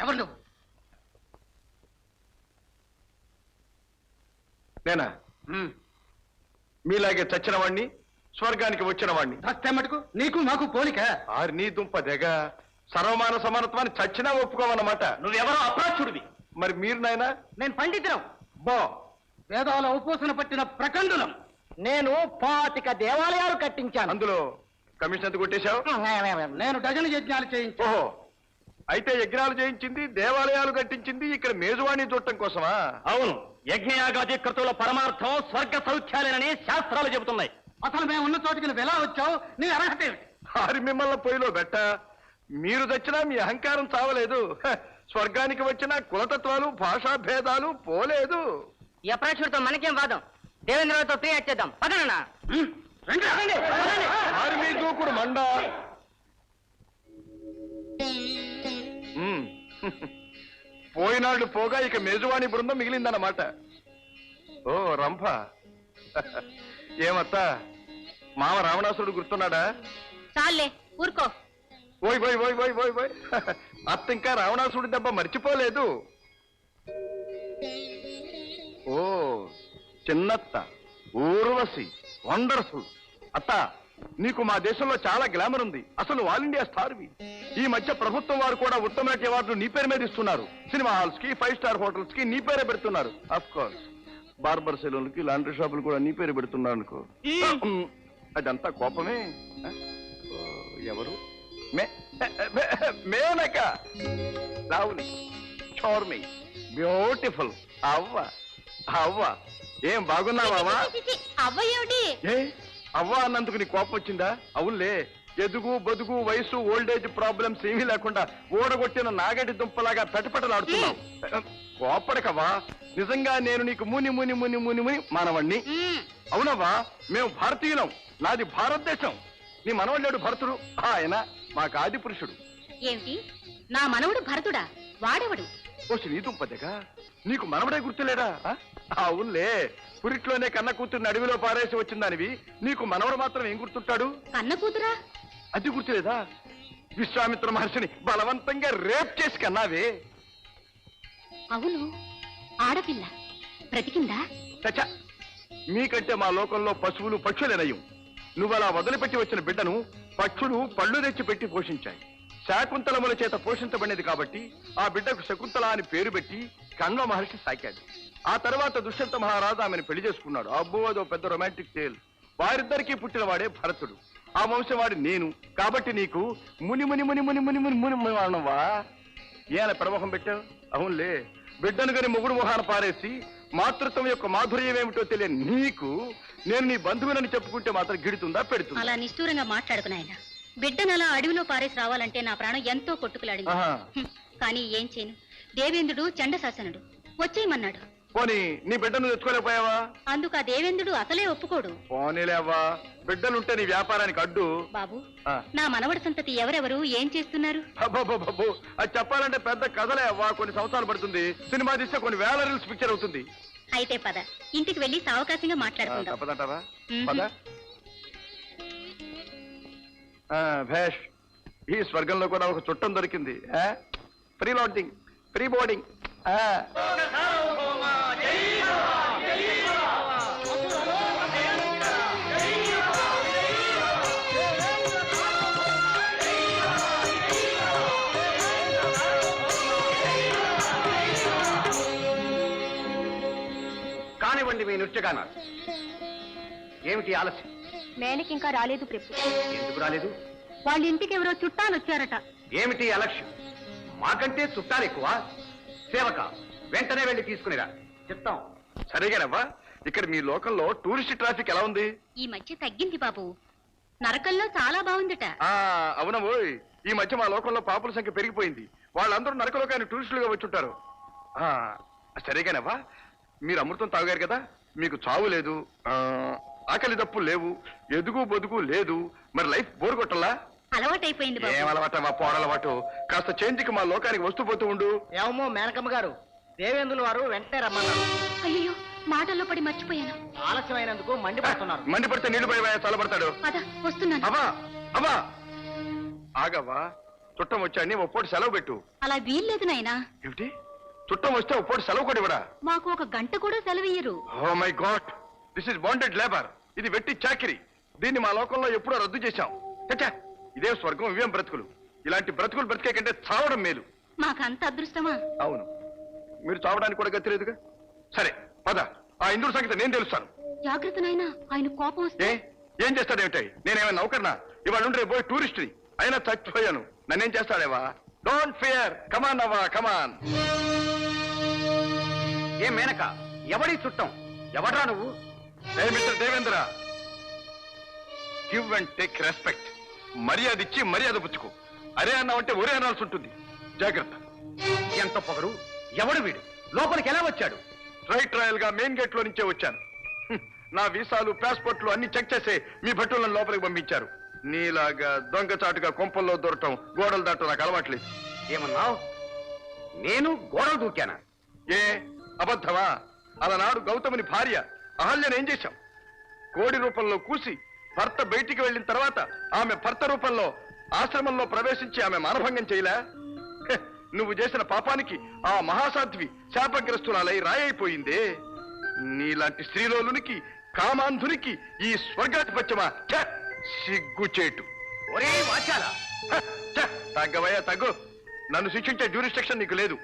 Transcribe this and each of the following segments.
ఎవరు నువ్వు? నేనా? మీలాగే చచ్చిన వాణ్ణి స్వర్గానికి వచ్చిన వాణ్ణి మటుకు నీకు మాకు పోలిక. ఆరి నీ దుంప దెగ సర్వమాన సమానత్వాన్ని చచ్చినా ఒప్పుకోవన్నమాట. నువ్వెవరో అప్రాచుడివి మరి మీరు నాయనా? నేను పండితులం బా. వేదాల ఉపోసన పట్టిన ప్రకండులం నేను పాతిక దేవాలయాలు కట్టించాను. అందులో కమిషన్ ఎంత కొట్టేశావు? నేను డజన్ యజ్ఞాలు చేయించాను. ఓహో. అయితే యజ్ఞాలు చేయించింది దేవాలయాలు కట్టించింది ఇక్కడ మేజువాణి చూడటం కోసమా? అవును. యజ్ఞయాగాది కృతుల పరమార్థం స్వర్గ సౌఖ్యాలేనని శాస్త్రాలు చెబుతున్నాయి. అసలు మేము ఉన్న చోటికి నువ్వు ఎలా వచ్చావు? నీ అర్హత ఏమిటి? ఆరి మిమ్మల్ని పొయ్యిలో బెట్ట. మీరు చచ్చినా మీ అహంకారం చావలేదు. హ, స్వర్గానికి వచ్చిన కులతత్వాలు భాషా భేదాలు పోలేదు. ఈ మనకేం వాదం? దేవేంద్రరావుతో ఫ్రీ చేద్దాం. పదనన్నా రండి, మీ దూకుడు మండ. పోయినాళ్ళు పోగా ఇక మేజువాణి బృందం మిగిలిందన్నమాట. ఓ రంభ. ఏమత్తా? మామ రావణాసురుడు గుర్తున్నాడా? చాలే ఊరుకో. ఓయ్ ఓయ్ ఓయ్ ఓయ్ ఓయ్ ఓయ్. అత్త ఇంకా రావణాసురుడి దెబ్బ మర్చిపోలేదు. ఓ చిన్నత్త ఊర్వశి వండర్ఫుల్. అత్త నీకు మా దేశంలో చాలా గ్లామర్ ఉంది. అసలు ఆల్ ఇండియా స్టార్వి. ఈ మధ్య ప్రభుత్వం వారు కూడా ఉత్తమ నటి అవార్డులు నీ పేరు మీద ఇస్తున్నారు సినిమా హాల్స్కి ఫైవ్ స్టార్ హోటల్స్కి నీ పేరే పెడుతున్నారు అఫ్ కోర్స్ బార్బర్ సెలూన్కి లాండ్రీ షాపులు కూడా నీ పేరు పెడుతున్నారు అనుకో అదంతా కోపమే ఎవరు మేనక లవ్లీ చోర్మి బ్యూటిఫుల్ అవ్వ అవ్వ ఏం బాగున్నావా అవ్వ ఏమిటి ఏ అవ్వ అన్నందుకు నీ కోపం వచ్చిందా అవునులే ఎదుగు బతుకు వయసు ఓల్డేజ్ ప్రాబ్లమ్స్ ఏమీ లేకుండా ఓడగొట్టిన నాగటి దుంపలాగా తటపటలాడుతున్నావు కోపడకవా నిజంగా నేను నీకు ముని ముని ముని ముని ముని మానవాణ్ణి? అవునవ్వా? మేము భారతీయులం. నాది భారతదేశం. నీ మనవళ్ళేడు భరతుడు. ఆయన మాకు ఆది పురుషుడు. ఏమిటి? నా మనవడు భరతుడా? వాడెవడు? ఓ నీ దుంపదగా. నీకు మనవడే గుర్తులేడా? ఆ? అవునులే. పురిట్లోనే కన్న కూతుర్ని అడవిలో పారేసి వచ్చిందానివి నీకు మనవడు మాత్రం ఏం గుర్తుంటాడు? కన్న కూతురా? అది గుర్తులేదా? విశ్వామిత్ర మహర్షిని బలవంతంగా రేప్ చేసి కన్నావే. అవును ఆడపిల్ల. బ్రతికిందా? చచ్చ మీకంటే మా లోకంలో పశువులు పక్షులేనయం నువ్వలా వదిలిపెట్టి వచ్చిన బిడ్డను పక్షులు పళ్ళు తెచ్చి పెట్టి పోషించాయి. శాకుంతలముల చేత పోషించబడినది కాబట్టి ఆ బిడ్డకు శకుంతల అని పేరు పెట్టి కణ్వ మహర్షి సాకాడు. ఆ తర్వాత దుష్యంత మహారాజు ఆమెను పెళ్ళి చేసుకున్నాడు. అబ్బో అదో పెద్ద రొమాంటిక్ టేల్ వారిద్దరికీ పుట్టినవాడే భరతుడు. ఆ వంశవాడు నేను. కాబట్టి నీకు ముని ముని ముని ముని ముని ముని ముని వాళ్ళవా ఏన పెడమొహం పెట్టావు? అవునులే. బిడ్డను గని మొగుడు మొహాన పారేసి మాతృత్వం యొక్క మాధుర్యం ఏమిటో తెలియని నీకు నేను నీ బంధువులను చెప్పుకుంటే మాత్రం గిడుతుందా పెడుతుంది? అలా నిష్ఠూరంగా మాట్లాడుకున్నాయన బిడ్డను అలా అడవిలో పారేసి రావాలంటే నా ప్రాణం ఎంతో కొట్టుకులాడింది. కానీ ఏం చేయను? దేవేంద్రుడు చండశాసనుడు వచ్చేయమన్నాడు. పోనీ నీ బిడ్డను తెచ్చుకోలేకపోయావా? అందుకు ఆ దేవేంద్రుడు అసలే ఒప్పుకోడు. పోనీలేవా బిడ్డలుంటే నీ వ్యాపారానికి అడ్డు. బాబు ఆ. నా మనవడి సంతతి ఎవరెవరు ఏం చేస్తున్నారు? అబ్బబ్బబ్బబ్బో, అది చెప్పాలంటే పెద్ద కథలే అవ్వా కొన్ని సంవత్సరాలు పడుతుంది. సినిమా తీస్తే కొన్ని వేల రీల్స్ పిక్చర్ అవుతుంది. అయితే పద ఇంటికి వెళ్ళి సావకాశంగా ఆ, మాట్లాడుకుందాం తప్పదంటావా మ్మ్. పద. ఆ, భేష్ ఈ స్వర్గంలో కూడా ఒక చుట్టం దొరికింది. Free lodging free boarding. కానివ్వండి మీ నృత్యగాన. ఏమిటి ఆలస్యం? మేనకి ఇంకా రాలేదు ప్రభు. ఎందుకు రాలేదు? వాళ్ళ ఇంటికి ఎవరో చుట్టాలు వచ్చారట ఏమిటి అలక్ష్యం? మాకంటే చుట్టాలు ఎక్కువ? సేవక వెంటనే వెళ్ళి తీసుకునిరా. చెప్తాం. సరేగానవ్వా ఇక్కడ మీ లోకంలో టూరిస్ట్ ట్రాఫిక్ ఎలా ఉంది? ఈ మధ్య తగ్గింది బాబు. నరకంలో చాలా బాగుందట. ఆ అవునవోయ్ ఈ మధ్య మా లోకంలో పాపుల సంఖ్య పెరిగిపోయింది. వాళ్ళందరూ నరకలోకాన్ని టూరిస్టులుగా వచ్చుంటారు. ఆ, సరేగానవ్వా మీరు అమృతం తాగారు కదా? మీకు చావు లేదు. ఆకలి దప్పులు లేవు. ఎదుగు బొదుగు లేదు. మరి లైఫ్ బోర్ కొట్టలా? అలవాటైపోయింది ఏం బాబు అలవాట మా పోడలవాటు కాస్త చేంజ్కి మా లోకానికి వస్తూ పోతూ ఉండు. ఏమో మేనకమ్మ గారు? దేవేంద్రుల వారు వెంటనే రమ్మన్నారు. అయ్యో మాటల్లో పడి మర్చిపోయాను. ఆలస్యమైనందుకు మండిపడుతున్నారు. మండిపడితే నీళ్ళు పడి చల్లబడతాడు పద వస్తున్నాను. అవా అవా ఆగవ్వా చుట్టం వచ్చాడిని ఓ పూట సెలవు పెట్టు. అలా వీల్లేదు నాయనా. ఏమిటి? చుట్టం వస్తే పూట సెలవు కూడా ఇవ్వడా? మాకు ఒక గంట కూడా సెలవియ్యరు ఓ my god this is bonded labour. ఇది వెట్టి చాకిరి. దీన్ని మా లోకంలో ఎప్పుడో రద్దు చేశాం. చచ్చా ఇదే స్వర్గం ఇవేం బ్రతుకులు? ఇలాంటి బ్రతుకులు బ్రతికే కంటే చావడం మేలు. మాకంత అదృష్టమా? అవును. మీరు చావడానికి కూడా గతి లేదుగా? సరే పద. ఆ ఇంద్రుడి సంగతి నేను తెలుస్తాను. జాగ్రత్త నాయనా ఆయన కోపం వస్తే ఏ? ఏం చేస్తాడేమిటాయి నేనేమైనా నౌకర్నా? ఇవాళ ఉండే పోయి టూరిస్ట్ని. అయినా చచ్చిపోయాను. నన్నేం చేస్తాడేవా? Don't fear come on come on Menaka? ఎవడి చుట్టం? ఎవడ్రా నువ్వు? ఏ mister Devendra? Give and take respect మర్యాద ఇచ్చి మర్యాద పుచ్చుకో. అరే అన్నావంటే ఒరే అనాల్సి ఉంటుంది. జాగ్రత్త. ఎంత పొగరు? ఎవడు వీడు? లోపలికి ఎలా వచ్చాడు? రైట్ ట్రయల్గా మెయిన్ గేట్లో నుంచే వచ్చాను. నా వీసాలు పాస్పోర్ట్లు అన్ని చెక్ చేసే మీ భటులను లోపలికి పంపించారు. నీలాగా దొంగచాటుగా కొంపల్లో దొరకటం గోడలు దాటం నాకు అలవాట్లేదు. ఏమన్నావు? నేను గోడలు దూకానా? ఏ? అబద్ధమా? అలనాడు గౌతముని భార్య అహల్యను ఏం చేశాం? కోడి రూపంలో కూసి భర్త బయటికి వెళ్ళిన తర్వాత ఆమె భర్త రూపంలో ఆశ్రమంలో ప్రవేశించి ఆమె మానభంగం చేయలే? హె, నువ్వు చేసిన పాపానికి ఆ మహాసాధ్వి శాపగ్రస్తురాలై రాయైపోయిందే. నీలాంటి స్త్రీలోలునికి కామాంధునికి ఈ స్వర్గాధిపత్యమా? సిగ్గుచేటు. ఒరే వాచాల! తగ్గవయ్యా తగ్గు. నన్ను శిక్షించే జ్యూరిస్ట్రక్షన్ నీకు లేదు.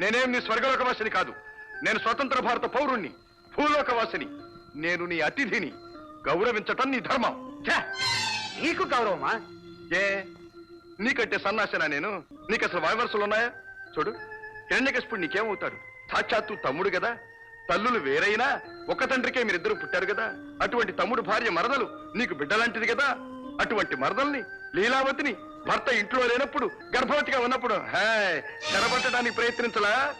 నేనేం నీ స్వర్గలోకవాసిని కాదు. నేను స్వతంత్ర భారత పౌరుణ్ణి భూలోకవాసిని. నేను నీ అతిథిని గౌరవించటం నీ ధర్మం. ఛ! నీకు గౌరవమా? ఏ? నీకంటే సన్నాసినా నేను? నీకు అసలు వాయవరసలు ఉన్నాయా చూడు హిరణ్యకశిపుడు నీకేమవుతాడు? సాక్షాత్తు తమ్ముడు కదా తల్లులు వేరైనా ఒక తండ్రికే మీరిద్దరు పుట్టారు కదా అటువంటి తమ్ముడు భార్య మరదలు నీకు బిడ్డలాంటిది కదా అటువంటి మరదల్ని లీలావతిని భర్త ఇంట్లో లేనప్పుడు గర్భవతిగా ఉన్నప్పుడు హాయ్ చెరబట్టడానికి ప్రయత్నించలా?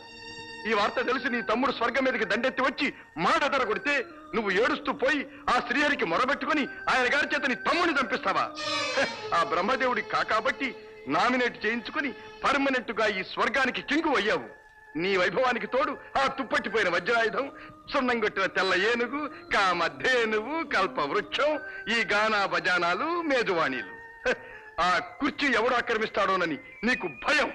ఈ వార్త తెలిసి నీ తమ్ముడు స్వర్గం మీదకి దండెత్తి వచ్చి మాట కొడితే నువ్వు ఏడుస్తూ పోయి ఆ శ్రీహరికి మొరబెట్టుకుని ఆయన గారి చేత నీ తమ్ముడిని చంపిస్తావా? ఆ బ్రహ్మదేవుడి కాకాబట్టి నామినేట్ చేయించుకుని పర్మనెంట్గా ఈ స్వర్గానికి కింగు అయ్యావు. నీ వైభవానికి తోడు ఆ తుప్పట్టిపోయిన వజ్రాయుధం సున్నం కొట్టిన తెల్ల ఏనుగు కామధేనువు కల్ప వృక్షం ఈ గానా బజానాలు మేజువాణీలు. ఆ కుర్చీ ఎవడు ఆక్రమిస్తాడోనని నీకు భయం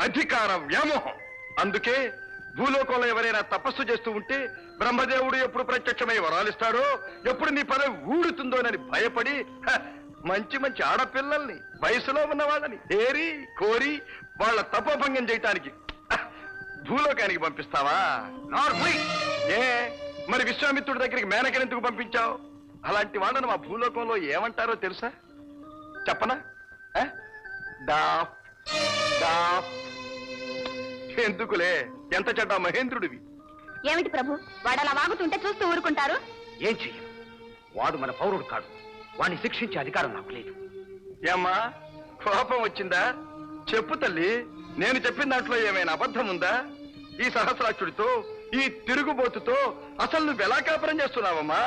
అధికార వ్యామోహం. అందుకే భూలోకంలో ఎవరైనా తపస్సు చేస్తూ ఉంటే బ్రహ్మదేవుడు ఎప్పుడు ప్రత్యక్షమై వరాలిస్తాడో ఎప్పుడు నీ పదవి ఊడుతుందోనని భయపడి మంచి మంచి ఆడపిల్లల్ని వయసులో ఉన్న వాళ్ళని ఏరి కోరి వాళ్ళ తపోభంగం చేయటానికి భూలోకానికి పంపిస్తావా? నార్మల్ ఏ మరి విశ్వామిత్రుడి దగ్గరికి మేనకని ఎందుకు పంపించావు? అలాంటి వాళ్ళని మా భూలోకంలో ఏమంటారో తెలుసా? చెప్పనా? డాఫ్ డాఫ్. ఎందుకులే? ఎంత చెడ్డ మహేంద్రుడివి? ఏమిటి ప్రభు? వాడు అలా వాగుతుంటే చూస్తూ ఊరుకుంటారు? ఏం చెయ్యను వాడు మన పౌరుడు కాడు. వాడిని శిక్షించే అధికారం నాకు లేదు. ఏమ్మా కోపం వచ్చిందా? చెప్పు తల్లి నేను చెప్పిన దాంట్లో ఏమైనా అబద్ధం ఉందా ఈ సహస్రాక్షుడితో ఈ తిరుగుబోతుతో అసలు నువ్వు ఎలా కాపురం చేస్తున్నావమ్మా?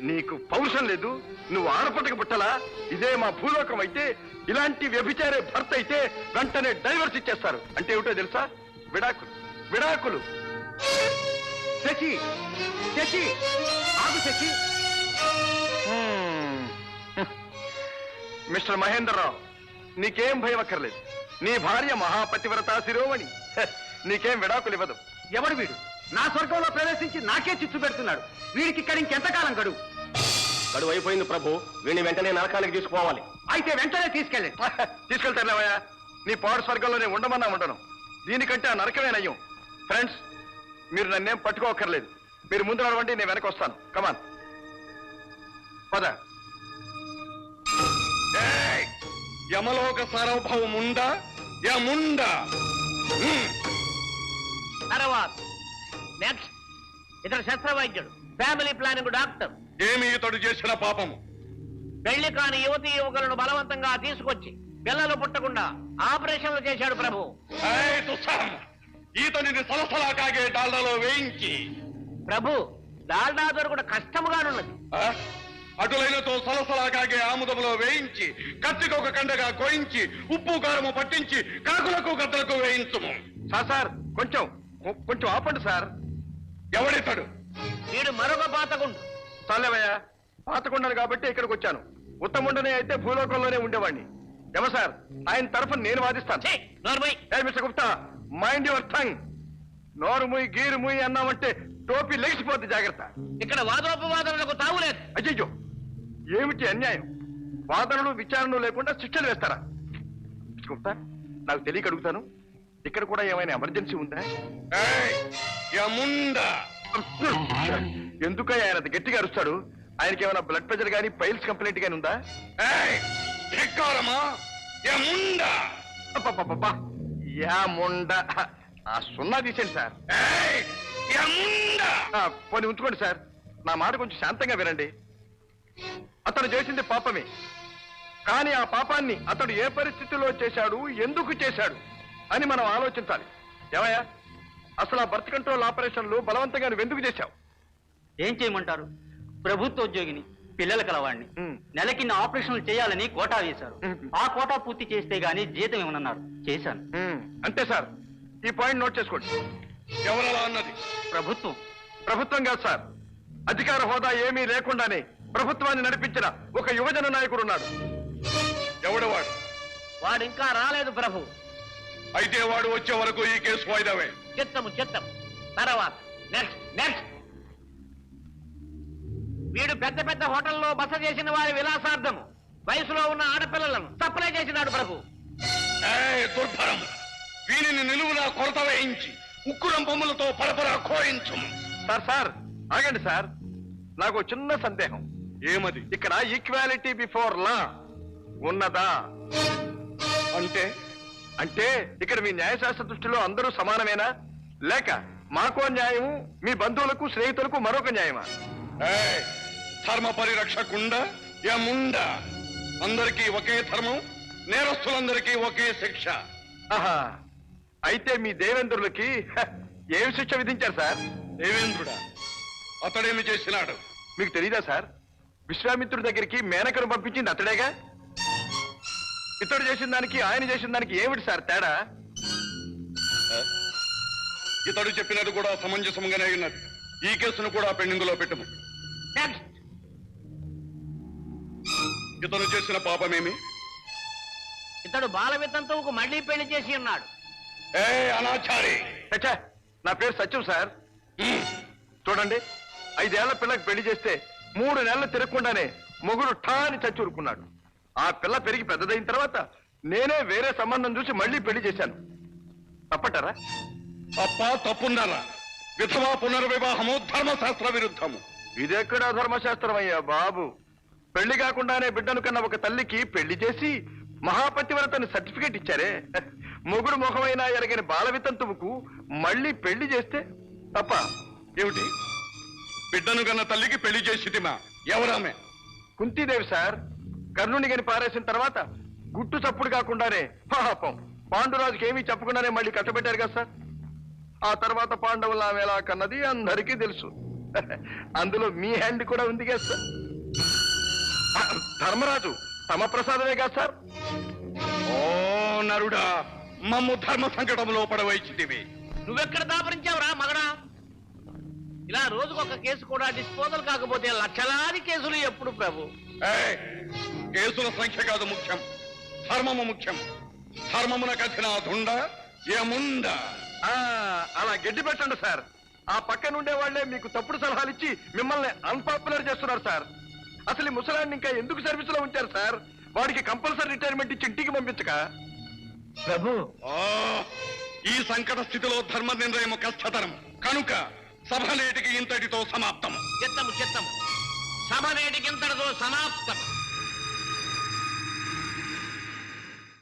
నీకు పౌరుషం లేదు నువ్వు ఆడపట్టక పుట్టలా? ఇదే మా భూలోకం అయితే ఇలాంటి వ్యభిచారే భర్త అయితే వెంటనే డైవర్స్ ఇచ్చేస్తారు. అంటే ఏమిటో తెలుసా? విడాకులు. విడాకులు. శశి. శశి. ఆగు శశి. మిస్టర్ మహేంద్రరావు నీకేం భయం అక్కర్లేదు నీ భార్య మహాపతివ్రత శిరోమణి. హె, నీకేం విడాకులు ఇవ్వదు. ఎవడు వీడు? నా స్వర్గంలో ప్రవేశించి నాకే చిచ్చు పెడుతున్నాడు. వీడికి ఇక్కడ ఇంకెంతకాలం గడువు? గడువు అయిపోయింది ప్రభు. వీడిని వెంటనే నరకానికి తీసుకుపోవాలి. అయితే వెంటనే తీసుకెళ్ళండి తీసుకెళ్తారులేవయ్యా నీ పాడు స్వర్గంలోనే ఉండమన్నా ఉండను. దీనికంటే ఆ నరకమే నయ్యం ఫ్రెండ్స్ మీరు నన్నేం పట్టుకోకర్లేదు మీరు ముందు నడవండి నేను వెనక వస్తాను. కమాన్ పద! యమలోక సార్వభౌముండా యముండా హ్మ్. తర్వాత. నెక్స్ట్ ఇతడు శస్త్రవైద్యుడు. ఫ్యామిలీ ప్లానింగ్ డాక్టర్ ఏమి ఇతడు చేసిన పాపము? పెళ్ళి కాని యువతి యువకులను బలవంతంగా తీసుకొచ్చి పిల్లలు పుట్టకుండా ఆపరేషన్లు చేశాడు ప్రభు! ఈతనిని సలసలా కాగే డాళ్ళలో వేయించి. ప్రభు డాల్డా దొరకడం కష్టముగానున్నది? అటులైనతో సలసలా కాగే ఆముదములో వేయించి కత్తికి ఒక కండగా కోయించి ఉప్పు కారము పట్టించి కాకులకు గద్దలకు వేయించుము. సార్ సార్ కొంచెం కొంచెం ఆపండి సార్. ఎవడితాడు వీడు మరొక పాతకుండు. చాలేవయ్యా పాతకుండను కాబట్టి ఇక్కడికి వచ్చాను. ఉత్తముండనే అయితే భూలోకంలోనే ఉండేవాడిని ఏమో సార్ ఆయన తరఫున నేను వాదిస్తాను. Mister Gupta mind your tongue నోరు ముయ్ గీరు ముయ్ అన్నామంటే టోపీ లెగిసిపోద్ది జాగ్రత్త. ఇక్కడ వాదోపవాదనలకు తావులేదు అయ్యో ఏమిటి అన్యాయం? వాదనలు విచారణలు లేకుండా శిక్షలు వేస్తారా? గుప్తా నాకు తెలియక అడుగుతాను. ఇక్కడ కూడా ఏమైనా ఎమర్జెన్సీ ఉందా? ఎందుకయ్యా ఆయన గట్టిగా అరుస్తాడు? ఆయనకి ఏమైనా బ్లడ్ ప్రెషర్ కానీ పైల్స్ కంప్లైంట్ కానీ ఉందా? ఆ సున్నా తీసేయండి సార్. పోనీ ఉంచుకోండి సార్. నా మాట కొంచెం శాంతంగా వినండి. అతను చేసింది పాపమే. కానీ ఆ పాపాన్ని అతడు ఏ పరిస్థితిలో చేశాడు? ఎందుకు చేశాడు? అని మనం ఆలోచించాలి. ఏమయ్యా? అసలు ఆ బర్త్ కంట్రోల్ ఆపరేషన్లు బలవంతంగా నువ్వు ఎందుకు చేశావు? ఏం చేయమంటారు? ప్రభుత్వ ఉద్యోగిని పిల్లల కలవాడిని. ఉమ్. నెలకి ఆపరేషన్లు చేయాలని కోటా వేశారు. ఆ కోటా పూర్తి చేస్తే గానీ జీతం ఇవ్వనన్నారు చేశాను. అంతే సార్. ఈ పాయింట్ నోట్ చేసుకోండి. ఎవరలా అన్నది? ప్రభుత్వం. ప్రభుత్వం కాదు సార్. అధికార హోదా ఏమీ లేకుండానే ప్రభుత్వాన్ని నడిపించిన ఒక యువజన నాయకుడు ఉన్నాడు. ఎవడవాడు వాడు ఇంకా రాలేదు ప్రభు. అయితే వాడు వచ్చే వరకు ఈ కేసు వాయిదావే చిత్తము చిత్తం తర్వాత నెక్స్ట్ నెక్స్ట్ వీడు పెద్ద పెద్ద హోటల్లో బస చేసిన వారి విలాసార్థము. వయసులో ఉన్న ఆడపిల్లలను సప్లై చేసినాడు ప్రభు. దుర్భరం వీనిని నిలువునా కొరత వేయించి ఉక్కురం బొమ్మలతో పరపరా కోయించు సార్ సార్ ఆగండి సార్. నాకు చిన్న సందేహం. ఏమది? ఇక్కడ ఈక్వాలిటీ బిఫోర్ లా ఉన్నదా? అంటే? అంటే ఇక్కడ మీ న్యాయశాస్త్ర దృష్టిలో అందరూ సమానమేనా? లేక మాకో న్యాయము మీ బంధువులకు స్నేహితులకు మరొక న్యాయమా? ధర్మ పరిరక్షకుండా యముండ. అందరికీ ఒకే ధర్మం నేరస్తులందరికీ ఒకే శిక్ష. అయితే మీ దేవేంద్రులకి హ, ఏం శిక్ష విధించారు సార్? దేవేంద్రుడా అతడేమి చేసినాడు? మీకు తెలీదా సార్? విశ్వామిత్రుడి దగ్గరికి మేనకను పంపించింది అతడేగా? ఇతడు చేసిన దానికి ఆయన చేసిన దానికి ఏమిటి సార్ తేడా? ఇతడు చెప్పినది కూడా సమంజసంగానే ఉన్నది. ఈ కేసును కూడా పెండింగ్లో పెట్టము. ఇతను చేసిన పాపమేమి? ఇతడు బాల వితంతువుకు మళ్ళీ పెళ్ళి చేసి ఉన్నాడు. ఏ అనాచారి! నా పేరు సత్యం సార్. చూడండి ఐదేళ్ళ పిల్లకి పెళ్ళి చేస్తే మూడు నెలలు తిరగకుండానే మొగుడు ఠా అని చచ్చి ఊరుకున్నాడు ఆ పిల్ల పెరిగి పెద్దదైన తర్వాత నేనే వేరే సంబంధం చూసి మళ్ళీ పెళ్ళి చేశాను. తప్పటారా? తప్ప తప్పున్నారా? విధవా పునర్వివాహము ధర్మశాస్త్ర విరుద్ధము. ఇదెక్కడ ధర్మశాస్త్రం అయ్యా బాబు? పెళ్ళి కాకుండానే బిడ్డను కన్న ఒక తల్లికి పెళ్ళి చేసి మహాపతివ్రతని సర్టిఫికేట్ ఇచ్చారే. మొగుడు ముఖమైనా ఎరగని బాల వితంతువుకు మళ్ళీ పెళ్ళి చేస్తే తప్ప ఏమిటి? బిడ్డను కన్న తల్లికి పెళ్ళి చేసిదిమా ఎవరామె? కుంతీదేవి సార్ కర్ణుని గని పారేసిన తర్వాత గుట్టు చప్పుడు కాకుండానే పాపం పాండురాజుకి ఏమీ చెప్పకుండానే మళ్ళీ కట్టబెట్టారు కదా సార్? ఆ తర్వాత పాండవులు ఆమె ఎలా కన్నది అందరికీ తెలుసు. అందులో మీ హ్యాండ్ కూడా ఉంది కదా సార్? ధర్మరాజు తమ ప్రసాదమే కదా సార్? ఓ నరుడా మమ్ము ధర్మ సంకటంలో పడవైచితివి. నువ్వెక్కడ దాపరించావురా మగడా? ఇలా రోజుకొక కేసు కూడా డిస్పోజల్ కాకపోతే లక్షలాది కేసులు ఎప్పుడు ప్రభు? ఏయ్, కేసుల సంఖ్య కాదు ముఖ్యం. ధర్మము ముఖ్యం. ధర్మమున కథిన దుండ ఏముండ ఆ, అలా గడ్డి పెట్టండి సార్. ఆ పక్కన ఉండే వాళ్ళే మీకు తప్పుడు సలహాలు ఇచ్చి మిమ్మల్ని అన్పాపులర్ చేస్తున్నారు సార్. అసలు ఈ ముసలాన్ని ఇంకా ఎందుకు సర్వీస్లో ఉంచారు సార్? వాడికి కంపల్సరీ రిటైర్మెంట్ ఇచ్చి ఇంటికి పంపించక. ప్రభు. ఆ, ఈ సంకట స్థితిలో ధర్మ నిర్ణయం కష్టతరం. కనుక సభ నేటికి ఇంతటితో సమాప్తం. చిత్తము చిత్తము. సభ నేటికి ఇంతటితో సమాప్తం.